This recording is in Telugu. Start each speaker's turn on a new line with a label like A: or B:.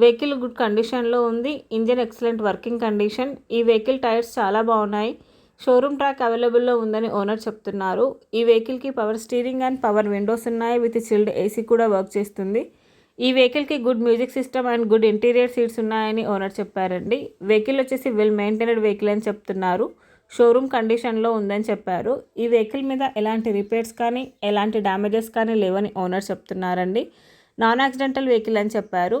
A: వెహికల్ గుడ్ కండిషన్లో ఉంది. Engine excellent working condition. ఈ వెహికల్ టైర్స్ చాలా బాగున్నాయి. షోరూమ్ ట్రాక్ అవైలబుల్లో ఉందని ఓనర్ చెప్తున్నారు. ఈ వెహికల్కి power steering and power windows ఉన్నాయి. విత్ చిల్డ్ ఏసీ కూడా వర్క్ చేస్తుంది. ఈ వెహికల్కి good music system and good interior seats ఉన్నాయని ఓనర్ చెప్పారండి. వెహికల్ వచ్చేసి వెల్ మెయింటైనడ్ వెహికల్ అని చెప్తున్నారు. షోరూమ్ కండిషన్లో ఉందని చెప్పారు. ఈ వెహికల్ మీద ఎలాంటి రిపేర్స్ కానీ ఎలాంటి డ్యామేజెస్ కానీ లేవని ఓనర్ చెప్తున్నారండి. నాన్ యాక్సిడెంటల్ వెహికల్ అని చెప్పారు.